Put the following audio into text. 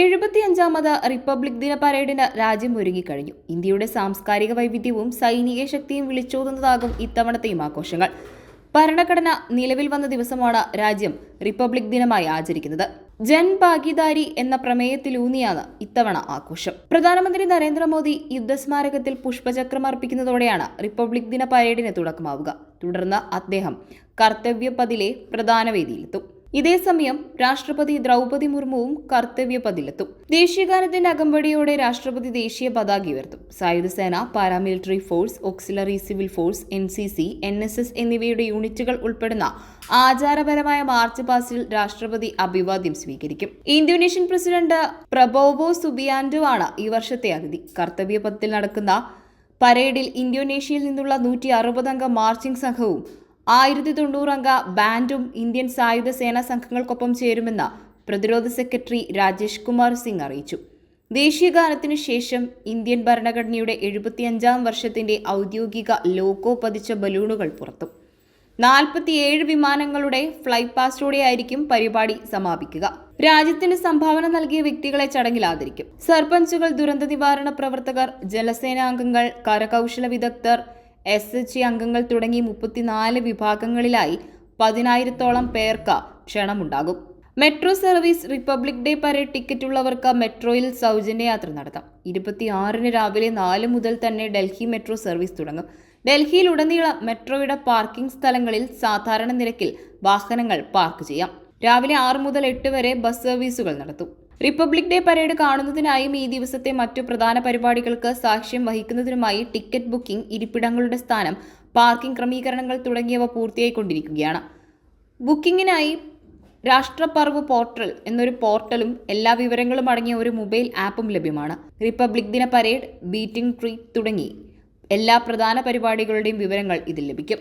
എഴുപത്തിയഞ്ചാമത് republic ദിന പരേഡിന് രാജ്യം ഒരുങ്ങിക്കഴിഞ്ഞു. ഇന്ത്യയുടെ സാംസ്കാരിക വൈവിധ്യവും സൈനിക ശക്തിയും വിളിച്ചോതുന്നതാകും ഇത്തവണത്തെയും ആഘോഷങ്ങൾ. ഭരണഘടന നിലവിൽ വന്ന ദിവസമാണ് രാജ്യം റിപ്പബ്ലിക് ദിനമായി ആചരിക്കുന്നത്. ജൻ ഭാഗിദാരി എന്ന പ്രമേയത്തിലൂന്നിയാണ് ഇത്തവണ ആഘോഷം. പ്രധാനമന്ത്രി നരേന്ദ്രമോദി യുദ്ധസ്മാരകത്തിൽ പുഷ്പചക്രം അർപ്പിക്കുന്നതോടെയാണ് റിപ്പബ്ലിക് ദിന പരേഡിന് തുടക്കമാവുക. തുടർന്ന് അദ്ദേഹം കർത്തവ്യപതിലെ പ്രധാന വേദിയിലെത്തും. ഇതേസമയം രാഷ്ട്രപതി ദ്രൗപതി മുർമുവും കർത്തവ്യ പതിലെത്തും. ദേശീയഗാനത്തിന്റെ അകമ്പടിയോടെ രാഷ്ട്രപതി ദേശീയ പതാക ഉയർത്തും. സായുധസേന paramilitary force auxiliary civil force N C C N S S എന്നിവയുടെ യൂണിറ്റുകൾ ഉൾപ്പെടുന്ന ആചാരപരമായ മാർച്ച് പാസ്റ്റിൽ രാഷ്ട്രപതി അഭിവാദ്യം സ്വീകരിക്കും. ഇന്തോനേഷ്യൻ പ്രസിഡന്റ് പ്രബോവോ സുബിയാൻഡോ ആണ് ഈ വർഷത്തെ അതിഥി. കർത്തവ്യ കർത്തവ്യപഥത്തിൽ നടക്കുന്ന പരേഡിൽ ഇന്തോനേഷ്യയിൽ നിന്നുള്ള നൂറ്റി അറുപതംഗ മാർച്ചിംഗ് സംഘവും ആയിരത്തി തൊണ്ണൂറംഗ ബാൻഡും ഇന്ത്യൻ സായുധ സേനാ സംഘങ്ങൾക്കൊപ്പം ചേരുമെന്ന് പ്രതിരോധ സെക്രട്ടറി രാജേഷ് കുമാർ സിംഗ് അറിയിച്ചു. ദേശീയ ഗാനത്തിനു ശേഷം ഇന്ത്യൻ ഭരണഘടനയുടെ എഴുപത്തിയഞ്ചാം വർഷത്തിന്റെ ഔദ്യോഗിക ലോഗോ പതിച്ച ബലൂണുകൾ പുറത്തു. നാൽപ്പത്തിയേഴ് വിമാനങ്ങളുടെ ഫ്ലൈ പാസ്റ്റോടെയായിരിക്കും പരിപാടി സമാപിക്കുക. രാജ്യത്തിന് സംഭാവന നൽകിയ വ്യക്തികളെ ചടങ്ങിൽ ആദരിക്കും. സർപഞ്ചുകൾ ദുരന്ത നിവാരണ പ്രവർത്തകർ ജലസേനാംഗങ്ങൾ കരകൗശല വിദഗ്ധർ എസ് എച്ച് അംഗങ്ങൾ തുടങ്ങി മുപ്പത്തിനാല് വിഭാഗങ്ങളിലായി പതിനായിരത്തോളം പേർക്ക് ക്ഷണമുണ്ടാകും. Metro service republic day parade ticket ഉള്ളവർക്ക് മെട്രോയിൽ സൗജന്യ യാത്ര നടത്താം. ഇരുപത്തിയാറിന് രാവിലെ നാല് മുതൽ തന്നെ ഡൽഹി മെട്രോ സർവീസ് തുടങ്ങും. ഡൽഹിയിലുടനീളം മെട്രോയുടെ പാർക്കിംഗ് സ്ഥലങ്ങളിൽ സാധാരണ നിരക്കിൽ വാഹനങ്ങൾ പാർക്ക് ചെയ്യാം. രാവിലെ ആറ് മുതൽ എട്ട് വരെ ബസ് സർവീസുകൾ നടത്തും. റിപ്പബ്ലിക് ഡേ പരേഡ് കാണുന്നതിനായും ഈ ദിവസത്തെ മറ്റു പ്രധാന പരിപാടികൾക്ക് സാക്ഷ്യം വഹിക്കുന്നതിനുമായി ടിക്കറ്റ് ബുക്കിംഗ് ഇരിപ്പിടങ്ങളുടെ സ്ഥാനം പാർക്കിംഗ് ക്രമീകരണങ്ങൾ തുടങ്ങിയവ പൂർത്തിയായിക്കൊണ്ടിരിക്കുകയാണ്. ബുക്കിംഗിനായി രാഷ്ട്രപർവ് പോർട്ടൽ എന്നൊരു പോർട്ടലും എല്ലാ വിവരങ്ങളും അടങ്ങിയ ഒരു മൊബൈൽ ആപ്പും ലഭ്യമാണ്. റിപ്പബ്ലിക് ദിന പരേഡ് ബീറ്റിംഗ് ട്രീറ്റ് തുടങ്ങി എല്ലാ പ്രധാന പരിപാടികളുടെയും വിവരങ്ങൾ ഇതിൽ ലഭിക്കും.